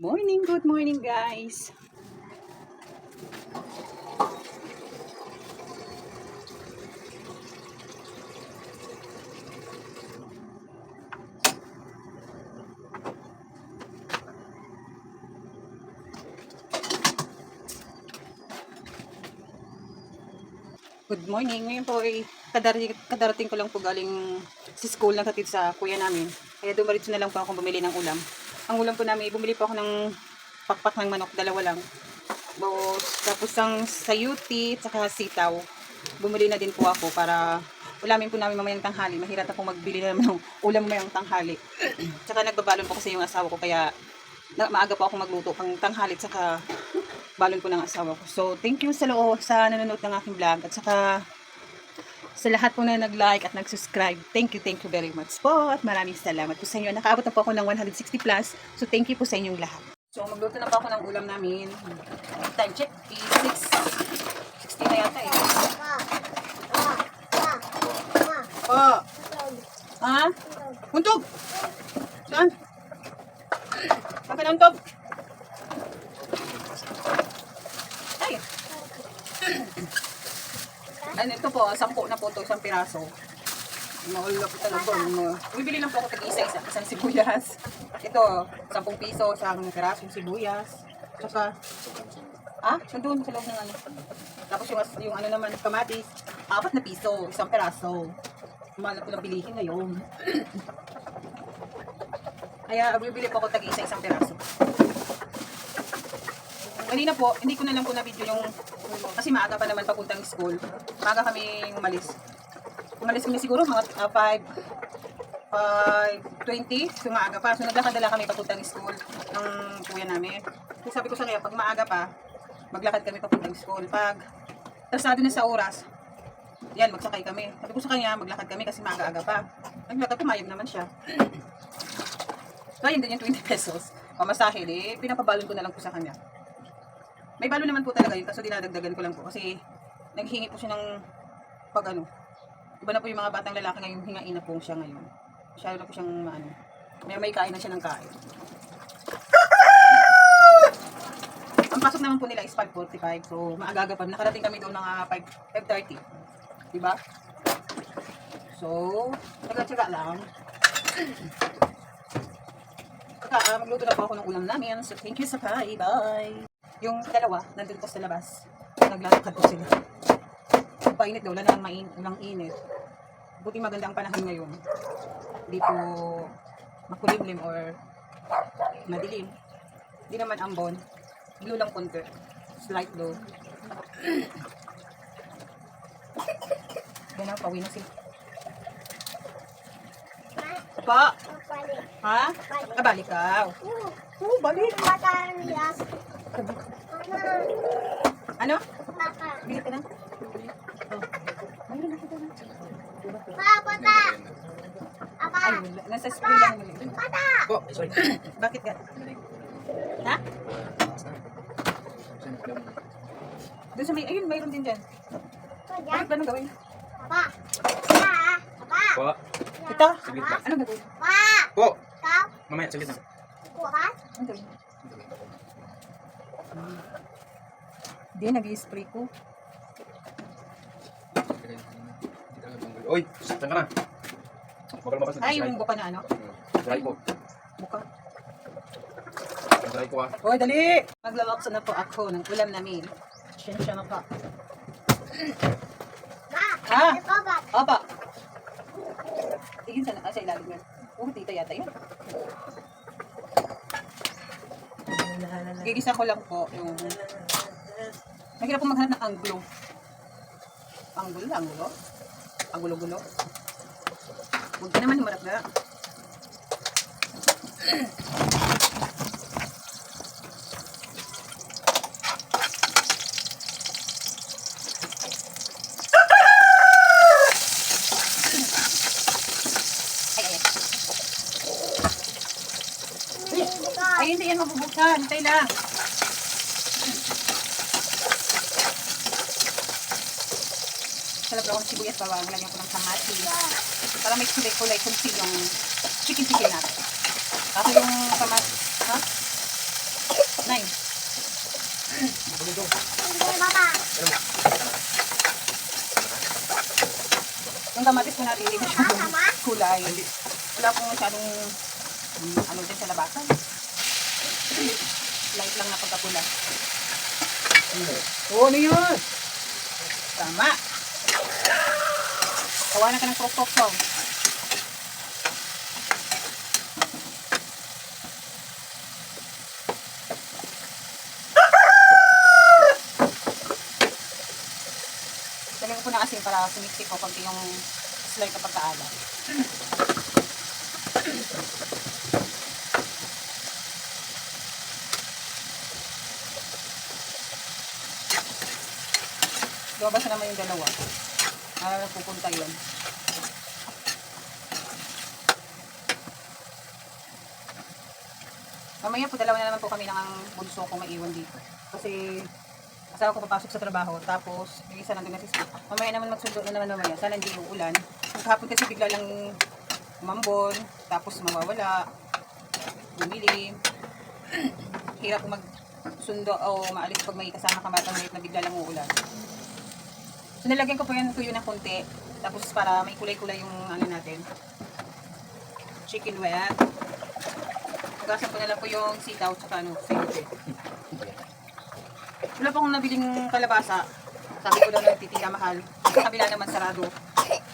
Morning, good morning guys. Good morning. Ngayon po ay kadarating, kadarating ko lang po galing sa school ng hatid sa kuya namin. Kaya dumaritso na lang po ako bumili ng ulam. Ang ulam po namin, bumili po ako ng pakpak ng manok, dalawa lang. Tapos, ang sayuti, tsaka sitaw. Bumili na din po ako para ulamin po namin mamayang tanghali. Mahirap na po magbili naman ng ulam mamayang tanghali. tsaka nagbabalon po kasi yung asawa ko, kaya maaga po ako magluto pang tanghali, tsaka balon po ng asawa ko. So, thank you sa loob sa nanonood ng aking vlog at saka sa lahat po na nag-like at nag-subscribe. Thank you, thank you very much po at maraming salamat po sa inyo. Nakaabot na po ako ng 160 plus. So, thank you po sa inyong lahat. So, magluto na po ako ng ulam namin. Time check, is 6. 60 na yata eh. Po. Ha? Untog. Saan? Saan ka na untog? Ay. Ano ito po, sampu na po ito, isang piraso. Mahal po talaga. Bibili lang po ako tag isa-isa, isang sibuyas. Ito, 10 piso, isang piraso sibuyas. Tsaka, ah, nandun sa loob ng ano. Tapos yung, yung ano naman, kamatis, apat na piso, isang piraso. Mahal na po lang bilihin ngayon. Kaya bibili po ako tag isa isang piraso. Kanina po, hindi ko na lang po na video yung kasi maaga pa naman papuntang school. Maaga kami umalis. Umalis kami siguro mga uh, 5 5.20, so maaga pa. So naglakad-dala kami papuntang school ng kuya namin. So sabi ko sa kanya, pag maaga pa, maglakad kami papuntang school. Pag tasado na sa oras, yan, magsakay kami. Sabi ko sa kanya, maglakad kami kasi maaga-aga pa. Naglakad, pumayag naman siya. So, yun din yung 20 pesos. Pamasahe, eh, pinapabalon ko na lang po sa kanya. May balo naman po talaga yun, kaso dinadagdagan ko lang po kasi naghingi po siya ng pag ano. Iba na po yung mga batang lalaki ngayon, hingain na po siya ngayon. Siya na po siyang ano, may may kain na siya ng kain. Ang pasok naman po nila is 5.45, so maagaga pa. Nakarating kami doon mga 5, 5.30. Diba? So, taga-tsaga lang. Saka, ah, magluto na po ako ng ulam namin. So, thank you sa bye. Bye. Yung dalawa, nandun po sa labas. Naglalakad po sila. Painit daw, wala na main, walang init. Buti maganda ang panahon ngayon. Hindi po makulimlim or madilim. Hindi naman ambon. Blue lang konti. Slight blue. Yan ang pauwi na si. Pa! Ha? Ah, balik ka. Oo, balik. Ano? Bili ka na? Oh. Mayroon ako doon. Ay, wala. nasa school lang ulit. Po, sorry. Bakit ka? Ha? Doon sa may, ayun, mayroon din dyan. Bakit ba nang gawin? Po. Ito? Saglit lang. Anong gagawin? Po. Mamaya, saglit lang. Anong gawin? Hindi, nag-i-spray ko. Oy, saan ka na? Bakal mapas na Ay, yung buka na ano? Dry po. Buka. Dry po ah. Hoy, dali! Maglalaksa na po ako ng ulam namin. Siyensya na pa. Ha? Opa. Tingin sa, ah, sa ilalim yan. Oh, tita yata yun. Gigisa ko lang po yung... Mahirap po maghanap ng anggulo. Anggulo, anggulo. Anggulo-gulo. Huwag ka naman maragda. Ay, ay, ay. Ay, hindi yan mabubuksan. Hintay lang. Salap ako ng sibuyas, bawang lagyan ko ng kamati. Para may kulay-kulay kung yung chicken chicken natin. Kasi yung kamati, ha? Dito. Yung kamatis po natin, hindi masyadong kulay. Wala pong masyadong ano din sa labasan. Light lang na pagkapula. Oo, ano yun? Tama. Kawanan ka ng krok-krok song. Talaga po na asin para sumiksik ko konti yung slide kapag kaala. Lumabas na naman yung dalawa. Ah, pupunta yun. Mamaya po dalawa na naman po kami ng ang bunso ko maiwan dito. Kasi asawa ko papasok sa trabaho, tapos yung isa nandun na si Steve. Mamaya naman magsundo na naman mamaya, sana hindi uulan. Maghapon kasi bigla lang umambon, tapos mawawala, bumili. Hirap magsundo o maalis pag may kasama kamatang maliit na bigla lang uulan. So nilagyan ko po yan tuyo ng konti, tapos para may kulay-kulay yung ano natin. Chicken wet. Hugasan ko na lang po yung sitaw tsaka ano, savoy. Wala pa akong nabiling kalabasa. Sabi ko lang nagtitinda mahal. Sa kabila naman sarado.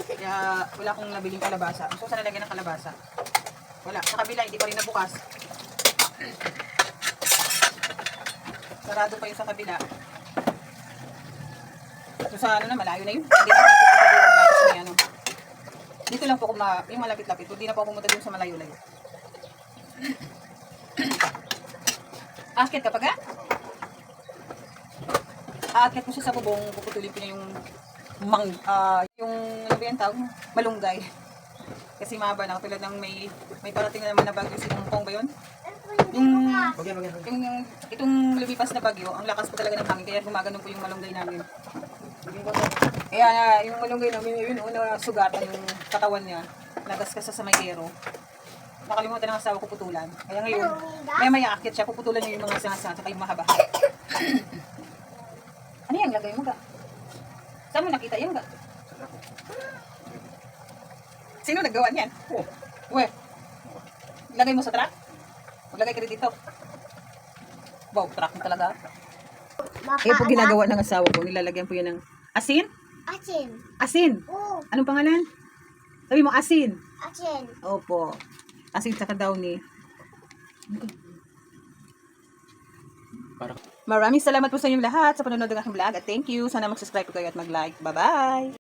Kaya wala akong nabiling kalabasa. Gusto ko sana lagyan ng kalabasa. Wala. Sa kabila, hindi pa rin nabukas. Sarado pa yung sa kabila. Sa ano na, malayo na yun. Hindi na ako pupunta doon may ano. Dito lang po ako ma, yung malapit-lapit. Hindi na po ako pumunta doon sa malayo-layo. Akit ka pa ga? aakyat mo siya sa bubong, puputulin ko na yung mang, ah, yung, ano ba yan tawag? Malunggay. Kasi mahaba na, tulad ng may, may parating na naman na bagyo si Tungkong ba yun? Yung, yan. yung, itong lumipas na bagyo, ang lakas po talaga ng hangin, kaya gumagano po yung malunggay namin. Kaya yung malunggay namin, yun, una sugatan yung katawan niya, nagaskas sa mayero. Nakalimutan ng asawa ko putulan. Kaya ngayon, may may akit siya, puputulan niya yung mga sanga-sanga, saka yung mahaba. ano yan, lagay mo ga? Saan mo nakita yan ga? Sino naggawa niyan? Oh. We, lagay mo sa truck? Maglagay ka rin dito. Wow, truck mo talaga. Eh po ginagawa ng asawa ko, nilalagyan po yan ng asin? Asin. Asin! Oo, Anong pangalan? Sabi mo, asin. asin. Opo. Asin sa daw ni. Maraming salamat po sa inyong lahat sa panonood ng aking vlog at thank you. Sana mag-subscribe po kayo at mag-like. Bye-bye!